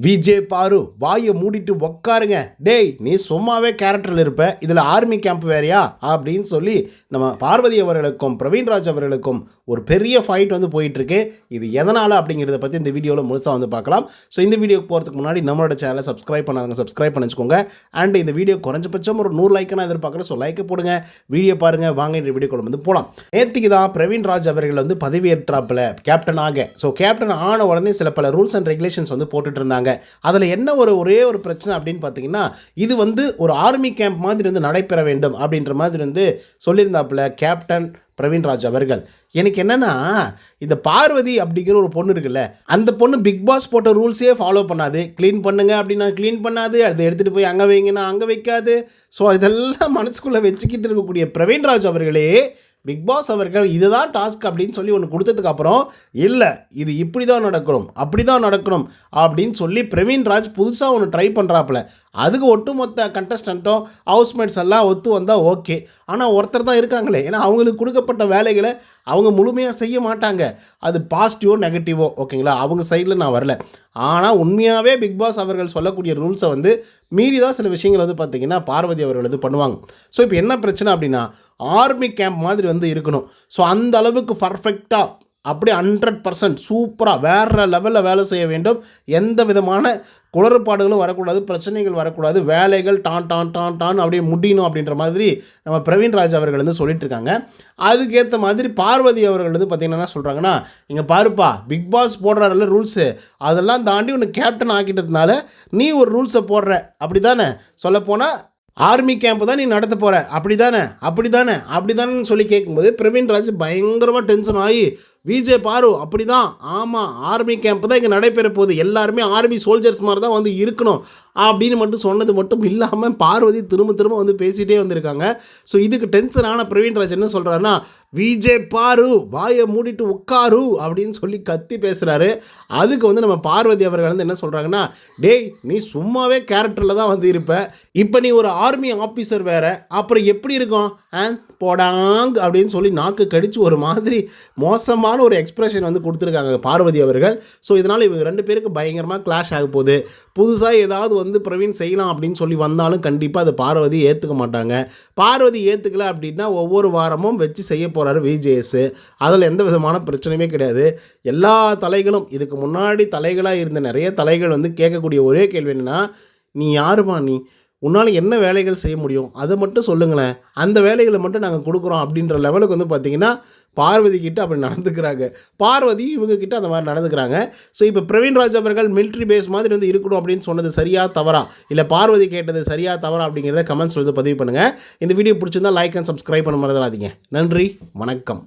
விஜய் பாரு வாயை மூடிட்டு உக்காருங்க. டேய் நீ சும்மாவே கேரக்டரில் இருப்ப இதில் ஆர்மி கேம்ப் வேறையா? அப்படின்னு சொல்லி நம்ம பார்வதி அவர்களுக்கும் பிரவீன்ராஜ் அவர்களுக்கும் ஒரு பெரிய ஃபைட் வந்து போயிட்டுருக்கு. இது எதனால் அப்படிங்கிறத பற்றி இந்த வீடியோவில் முழுசாக வந்து பார்க்கலாம். ஸோ இந்த வீடியோக்கு போகிறதுக்கு முன்னாடி நம்மளோட சேனலை சப்ஸ்கிரைப் பண்ணாதவங்க சப்ஸ்கிரைப் பண்ணி வச்சுக்கோங்க. அண்ட் இந்த வீடியோ குறைஞ்சபட்சம் ஒரு நூறு லைக் நான் எதிர்பார்க்குறேன். ஸோ லைக்கை போடுங்க. வீடியோ பாருங்கள் வாங்க இந்த வீடியோ வந்து போகலாம் நேற்றுக்கு தான் பிரவீன்ராஜ் அவர்கள் வந்து பதவியேற்றாப்பில் கேப்டன் ஆக. ஸோ கேப்டன் ஆன உடனே சில பல ரூல்ஸ் அண்ட் ரெகுலேஷன்ஸ் வந்து போட்டுட்டு இருந்தாங்க. அதில் என்ன ஒரு ஒரே ஒரு பிரச்சனை அப்படின்னு பார்த்தீங்கன்னா இது வந்து ஒரு ஆர்மி கேம்ப் மாதிரி வந்து நடைபெற வேண்டும் அப்படின்ற மாதிரி வந்து சொல்லியிருந்தாப்புல. கேப்டன் பிரவீன்ராஜ் அவர்கள். எனக்கு என்னென்னா இந்த பார்வதி அப்படிங்கிற ஒரு பொண்ணு இருக்குல்ல அந்த பொண்ணு பிக் பாஸ் போட்ட ரூல்ஸே ஃபாலோ பண்ணாது. க்ளீன் பண்ணுங்க அப்படின்னா க்ளீன் பண்ணாது. அதை எடுத்துகிட்டு போய் அங்கே வைங்கன்னா அங்கே வைக்காது. ஸோ இதெல்லாம் மனசுக்குள்ளே வச்சுக்கிட்டு இருக்கக்கூடிய பிரவீன்ராஜ் அவர்களே பிக் பாஸ் அவர்கள் இதுதான் டாஸ்க் அப்படின்னு சொல்லி ஒன்று கொடுத்ததுக்கு அப்புறம் இல்லை இது இப்படி தான் நடக்கணும் அப்படி தான் நடக்கணும் அப்படின்னு சொல்லி பிரவீன் ராஜ் புதுசாக ஒன்று ட்ரை பண்ணுறாப்புல அதுக்கு ஒட்டுமொத்த கண்டஸ்டண்ட்டும் ஹவுஸ்மேட்ஸ் எல்லாம் ஒத்து வந்தால் ஓகே ஆனால் ஒருத்தர் தான் இருக்காங்களே. ஏன்னா அவங்களுக்கு கொடுக்கப்பட்ட வேலைகளை அவங்க முழுமையாக செய்ய மாட்டாங்க. அது பாசிட்டிவோ நெகட்டிவோ ஓகேங்களா அவங்க சைடில் நான் வரல. ஆனால் உண்மையாகவே பிக் பாஸ் அவர்கள் சொல்லக்கூடிய ரூல்ஸை வந்து மீறி தான் சில விஷயங்கள் வந்து பார்த்திங்கன்னா பார்வதி அவர்கள் இது பண்ணுவாங்க. ஸோ இப்போ என்ன பிரச்சனை அப்படின்னா ஆர்மி கேம்ப் மாதிரி வந்து இருக்கணும். ஸோ அந்த அளவுக்கு பர்ஃபெக்டாக அப்படியே ஹண்ட்ரட் பர்சன்ட் சூப்பராக வேறு லெவலில் வேலை செய்ய வேண்டும். எந்த விதமான குளறுபாடுகளும் வரக்கூடாது பிரச்சனைகள் வரக்கூடாது வேலைகள் டான் டான் டான் டான் அப்படியே முடியணும் அப்படின்ற மாதிரி நம்ம பிரவீன் ராஜ் அவர்கள் வந்து சொல்லிட்டு இருக்காங்க அதுக்கேற்ற மாதிரி பார்வதி அவர்கள் வந்து பார்த்திங்கன்னா என்ன சொல்கிறாங்கன்னா இங்கே பாருப்பா பிக் பாஸ் போடுறாருல ரூல்ஸு அதெல்லாம் தாண்டி உன்னை கேப்டன் ஆக்கிட்டதுனால நீ ஒரு ரூல்ஸை போடுற. அப்படி தானே சொல்லப்போனால் ஆர்மி கேம்ப் தான் நீ நடத்த போகிற அப்படி தானே அப்படி தானே அப்படி தானேன்னு சொல்லி கேட்கும்போது பிரவீன் ராஜ் பயங்கரமாக டென்ஷன் ஆகி விஜே பாரு அப்படி தான் ஆமாம் ஆர்மி கேம்ப் தான் இங்கே நடைபெற போகுது. எல்லாருமே ஆர்மி சோல்ஜர்ஸ் மாதிரி தான் வந்து இருக்கணும் அப்படின்னு மட்டும் சொன்னது மட்டும் இல்லாமல் பார்வதி திரும்ப திரும்ப வந்து பேசிகிட்டே வந்திருக்காங்க. ஸோ இதுக்கு டென்ஷனான பிரவீன்ராஜ் பிரவீன் என்ன சொல்கிறாருன்னா விஜே பாரு வாயை மூடிட்டு உட்காரு அப்படின்னு சொல்லி கத்தி பேசுகிறாரு அதுக்கு வந்து நம்ம பார்வதி அவர்கள் வந்து என்ன சொல்கிறாங்கன்னா டேய் நீ சும்மாவே கேரக்டரில் தான் வந்து இருப்ப. இப்போ நீ ஒரு ஆர்மி ஆஃபீஸர் வேற. அப்புறம் எப்படி இருக்கும்? ஆ போடாங் அப்படின்னு சொல்லி நாக்கு கடிச்சு ஒரு மாதிரி மோசமான ஒரு எக்ஸ்பிரஷன் வந்து கொடுத்துருக்காங்க பார்வதி அவர்கள். ஸோ இதனால் இவங்க ரெண்டு பேருக்கு பயங்கரமாக கிளாஷ் ஆக போகுது. புதுசாக ஏதாவது வந்து பிரவீன் செய்யலாம் அப்படின்னு சொல்லி வந்தாலும் கண்டிப்பாக அது பார்வதி ஏற்றுக்க மாட்டாங்க. பார்வதி ஏற்றுக்கல அப்படின்னா ஒவ்வொரு வாரமும் வச்சு செய்ய போகிறாரு விஜேஎஸ் அதில் எந்த விதமான பிரச்சனையுமே கிடையாது. எல்லா தலைகளும் இதுக்கு முன்னாடி தலைகளாக இருந்த நிறைய தலைகள் வந்து கேட்கக்கூடிய ஒரே கேள்வி என்னென்னா நீ யாருமா நீ? உன்னால் என்ன வேலைகள் செய்ய முடியும்? அதை மட்டும் சொல்லுங்களேன். அந்த வேலைகளை மட்டும் நாங்கள் கொடுக்குறோம் அப்படின்ற லெவலுக்கு வந்து பார்த்தீங்கன்னா பார்வதி கிட்ட அப்படி நடந்துக்கிறாங்க. பார்வதி இவங்கக்கிட்ட அந்த மாதிரி நடந்துக்கிறாங்க. ஸோ இப்போ பிரவீன் ராஜ் அவர்கள் மிலிட்ரி பேஸ் மாதிரி வந்து இருக்கணும் அப்படின்னு சொன்னது சரியா தவறா? இல்லை பார்வதி கேட்டது சரியா தவறா அப்படிங்கிறத கமெண்ட்ஸ் வந்து பதிவு பண்ணுங்கள் இந்த வீடியோ பிடிச்சிருந்தா லைக் அண்ட் சப்ஸ்கிரைப் பண்ண மறந்துடாதீங்க. நன்றி வணக்கம்.